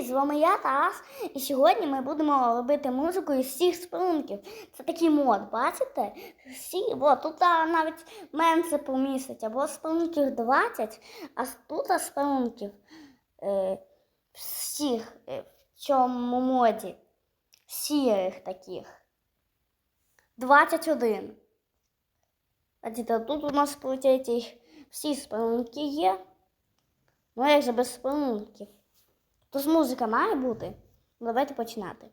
Привіт, з вами я Тарас. І сьогодні ми будемо робити музику із всіх спелунків. Це такий мод, бачите? Всі, о, тут навіть менше помістить, або спелунків 20, а тут а, е, всіх е, в цьому моді. Сірих таких. 21. Бачите, тут у нас, виходить, всі спелунки є. Ну, як же без спелунків? Тож музика має бути. Ну, Давайте починати.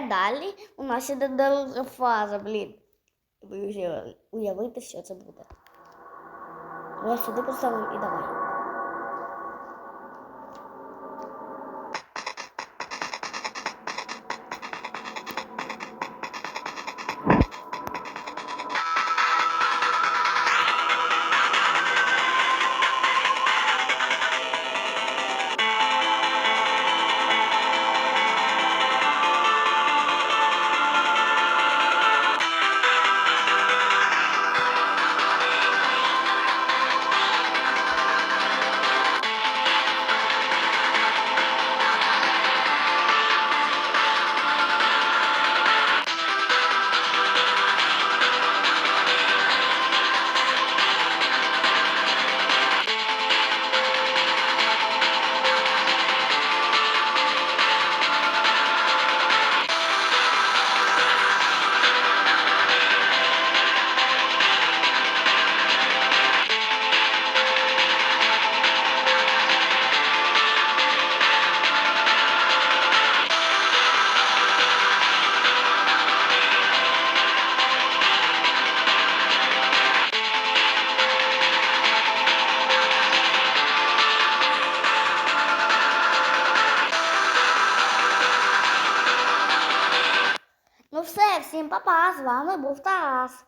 Далі у нас іде друга фаза, блін. Ви вже уявити, що це буде. Я сюди поставив і давай. Все, всім па-па, з вами був Тарас.